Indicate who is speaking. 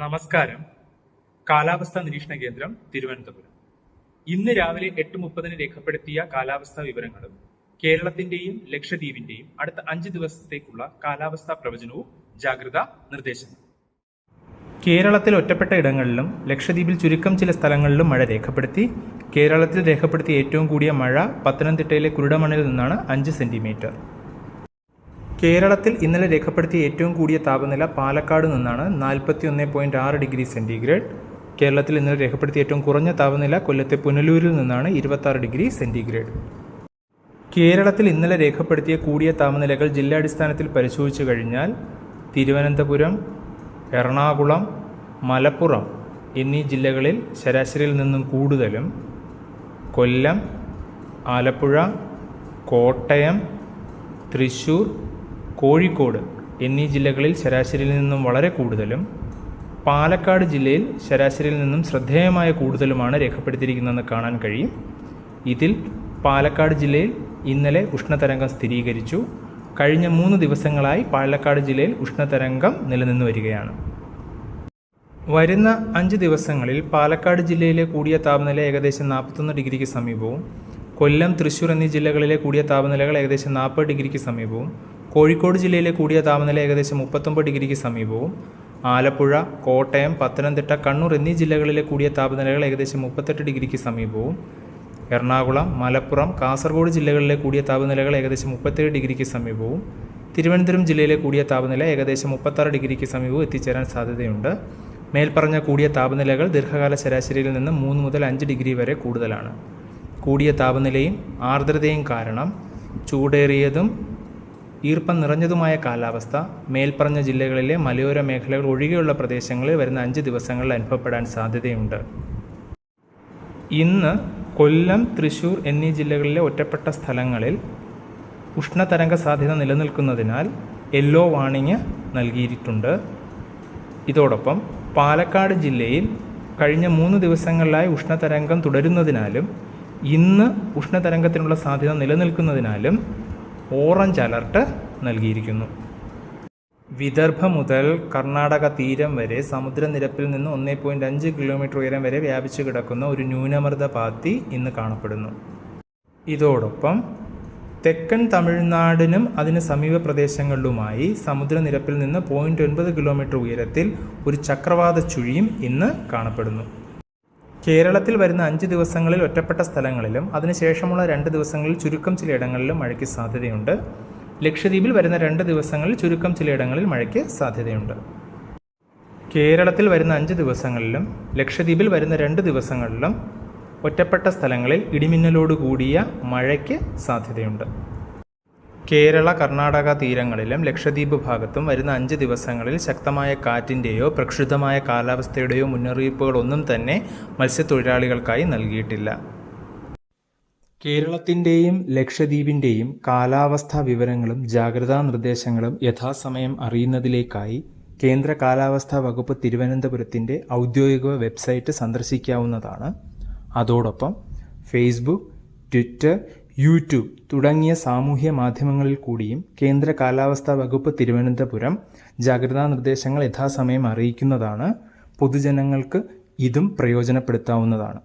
Speaker 1: നമസ്കാരം. കാലാവസ്ഥാ നിരീക്ഷണ കേന്ദ്രം തിരുവനന്തപുരം. ഇന്ന് രാവിലെ എട്ട് മുപ്പതിന് രേഖപ്പെടുത്തിയ കാലാവസ്ഥാ വിവരങ്ങളും കേരളത്തിന്റെയും ലക്ഷദ്വീപിന്റെയും അടുത്ത അഞ്ച് ദിവസത്തേക്കുള്ള കാലാവസ്ഥാ പ്രവചനവും ജാഗ്രതാ നിർദ്ദേശം കേരളത്തിൽ ഒറ്റപ്പെട്ട ഇടങ്ങളിലും ലക്ഷദ്വീപിൽ ചുരുക്കം ചില സ്ഥലങ്ങളിലും മഴ രേഖപ്പെടുത്തി കേരളത്തിൽ രേഖപ്പെടുത്തിയ ഏറ്റവും കൂടിയ മഴ പത്തനംതിട്ടയിലെ കുരുടമണ്ണിൽ നിന്നാണ് അഞ്ച് സെന്റിമീറ്റർ. കേരളത്തിൽ ഇന്നലെ രേഖപ്പെടുത്തിയ ഏറ്റവും കൂടിയ താപനില പാലക്കാട് നിന്നാണ്. നാൽപ്പത്തി ഒന്ന് പോയിന്റ് ആറ് ഡിഗ്രി സെന്റിഗ്രേഡ്. കേരളത്തിൽ ഇന്നലെ രേഖപ്പെടുത്തിയ ഏറ്റവും കുറഞ്ഞ താപനില കൊല്ലത്തെ പുനലൂരിൽ നിന്നാണ് ഇരുപത്തി ആറ് ഡിഗ്രി സെന്റിഗ്രേഡ്. കേരളത്തിൽ ഇന്നലെ രേഖപ്പെടുത്തിയ കൂടിയ താപനിലകൾ ജില്ലാടിസ്ഥാനത്തിൽ പരിശോധിച്ചു കഴിഞ്ഞാൽ തിരുവനന്തപുരം എറണാകുളം മലപ്പുറം എന്നീ ജില്ലകളിൽ ശരാശരിയിൽ നിന്നും കൂടുതലും കൊല്ലം ആലപ്പുഴ കോട്ടയം തൃശൂർ കോഴിക്കോട് എന്നീ ജില്ലകളിൽ ശരാശരിയിൽ നിന്നും വളരെ കൂടുതലും പാലക്കാട് ജില്ലയിൽ ശരാശരിയിൽ നിന്നും ശ്രദ്ധേയമായ കൂടുതലുമാണ് രേഖപ്പെടുത്തിയിരിക്കുന്നതെന്ന് കാണാൻ കഴിയും. ഇതിൽ പാലക്കാട് ജില്ലയിൽ ഇന്നലെ ഉഷ്ണതരംഗം സ്ഥിരീകരിച്ചു. കഴിഞ്ഞ മൂന്ന് ദിവസങ്ങളായി പാലക്കാട് ജില്ലയിൽ ഉഷ്ണതരംഗം നിലനിന്നു വരികയാണ്. വരുന്ന അഞ്ച് ദിവസങ്ങളിൽ പാലക്കാട് ജില്ലയിലെ കൂടിയ താപനില ഏകദേശം നാൽപ്പത്തൊന്ന് ഡിഗ്രിക്ക് സമീപവും കൊല്ലം തൃശൂർ എന്നീ ജില്ലകളിലെ കൂടിയ താപനിലകൾ ഏകദേശം നാൽപ്പത് ഡിഗ്രിക്ക് സമീപവും കോഴിക്കോട് ജില്ലയിലെ കൂടിയ താപനില ഏകദേശം മുപ്പത്തൊമ്പത് ഡിഗ്രിക്ക് സമീപവും. ആലപ്പുഴ കോട്ടയം പത്തനംതിട്ട കണ്ണൂർ എന്നീ ജില്ലകളിലെ കൂടിയ താപനിലകൾ ഏകദേശം മുപ്പത്തെട്ട് ഡിഗ്രിക്ക് സമീപവും. എറണാകുളം മലപ്പുറം കാസർഗോഡ് ജില്ലകളിലെ കൂടിയ താപനിലകൾ ഏകദേശം മുപ്പത്തേഴ് ഡിഗ്രിക്ക് സമീപവും. തിരുവനന്തപുരം ജില്ലയിലെ കൂടിയ താപനില ഏകദേശം മുപ്പത്താറ് ഡിഗ്രിക്ക് സമീപവും എത്തിച്ചേരാൻ സാധ്യതയുണ്ട്. മേൽപ്പറഞ്ഞ കൂടിയ താപനിലകൾ ദീർഘകാല ശരാശരിയിൽ നിന്ന് മൂന്ന് മുതൽ അഞ്ച് ഡിഗ്രി വരെ കൂടുതലാണ്. കൂടിയ താപനിലയും ആർദ്രതയും കാരണം ചൂടേറിയതും ഈർപ്പം നിറഞ്ഞതുമായ കാലാവസ്ഥ മേൽപ്പറഞ്ഞ ജില്ലകളിലെ മലയോര മേഖലകൾ ഒഴികെയുള്ള പ്രദേശങ്ങളിൽ വരുന്ന അഞ്ച് ദിവസങ്ങളിൽ അനുഭവപ്പെടാൻ സാധ്യതയുണ്ട്. ഇന്ന് കൊല്ലം തൃശൂർ എന്നീ ജില്ലകളിലെ ഒറ്റപ്പെട്ട സ്ഥലങ്ങളിൽ ഉഷ്ണതരംഗ സാധ്യത നിലനിൽക്കുന്നതിനാൽ യെല്ലോ വാണിംഗ് നൽകിയിട്ടുണ്ട്. ഇതോടൊപ്പം പാലക്കാട് ജില്ലയിൽ കഴിഞ്ഞ മൂന്ന് ദിവസങ്ങളിലായി ഉഷ്ണതരംഗം തുടരുന്നതിനാലും ഇന്ന് ഉഷ്ണതരംഗത്തിനുള്ള സാധ്യത നിലനിൽക്കുന്നതിനാലും ഓറഞ്ച് അലർട്ട് നൽകിയിരിക്കുന്നു. വിദർഭ മുതൽ കർണാടക തീരം വരെ സമുദ്രനിരപ്പിൽ നിന്ന് ഒന്നേ പോയിന്റ് അഞ്ച് കിലോമീറ്റർ ഉയരം വരെ വ്യാപിച്ചു കിടക്കുന്ന ഒരു ന്യൂനമർദ്ദ പാത്തി ഇന്ന് കാണപ്പെടുന്നു. ഇതോടൊപ്പം തെക്കൻ തമിഴ്നാടിനും അതിന് സമീപ പ്രദേശങ്ങളിലുമായി സമുദ്രനിരപ്പിൽ നിന്ന് പോയിന്റ് ഒൻപത് കിലോമീറ്റർ ഉയരത്തിൽ ഒരു ചക്രവാത ചുഴിയും ഇന്ന് കാണപ്പെടുന്നു. കേരളത്തിൽ വരുന്ന അഞ്ച് ദിവസങ്ങളിൽ ഒറ്റപ്പെട്ട സ്ഥലങ്ങളിലും അതിനുശേഷമുള്ള രണ്ട് ദിവസങ്ങളിൽ ചുരുക്കം ചിലയിടങ്ങളിലും മഴയ്ക്ക് സാധ്യതയുണ്ട്. ലക്ഷദ്വീപിൽ വരുന്ന രണ്ട് ദിവസങ്ങളിൽ ചുരുക്കം ചിലയിടങ്ങളിൽ മഴയ്ക്ക് സാധ്യതയുണ്ട്. കേരളത്തിൽ വരുന്ന അഞ്ച് ദിവസങ്ങളിലും ലക്ഷദ്വീപിൽ വരുന്ന രണ്ട് ദിവസങ്ങളിലും ഒറ്റപ്പെട്ട സ്ഥലങ്ങളിൽ ഇടിമിന്നലോട് കൂടിയ മഴയ്ക്ക് സാധ്യതയുണ്ട്. കേരള കർണാടക തീരങ്ങളിലും ലക്ഷദ്വീപ് ഭാഗത്തും വരുന്ന അഞ്ച് ദിവസങ്ങളിൽ ശക്തമായ കാറ്റിന്റെയോ പ്രക്ഷുബ്ധമായ കാലാവസ്ഥയുടെയോ മുന്നറിയിപ്പുകളൊന്നും തന്നെ മത്സ്യത്തൊഴിലാളികൾക്കായി നൽകിയിട്ടില്ല. കേരളത്തിന്റെയും ലക്ഷദ്വീപിന്റെയും കാലാവസ്ഥാ വിവരങ്ങളും ജാഗ്രതാ നിർദ്ദേശങ്ങളും യഥാസമയം അറിയുന്നതിലേക്കായി കേന്ദ്ര കാലാവസ്ഥാ വകുപ്പ് തിരുവനന്തപുരത്തിന്റെ ഔദ്യോഗിക വെബ്സൈറ്റ് സന്ദർശിക്കാവുന്നതാണ്. അതോടൊപ്പം ഫേസ്ബുക്ക് ട്വിറ്റർ യൂട്യൂബ് തുടങ്ങിയ സാമൂഹ്യ മാധ്യമങ്ങളിൽ കൂടിയും കേന്ദ്ര കാലാവസ്ഥാ വകുപ്പ് തിരുവനന്തപുരം ജാഗ്രതാ നിർദ്ദേശങ്ങൾ യഥാസമയം അറിയിക്കുന്നതാണ്. പൊതുജനങ്ങൾക്ക് ഇതും പ്രയോജനപ്പെടുത്താവുന്നതാണ്.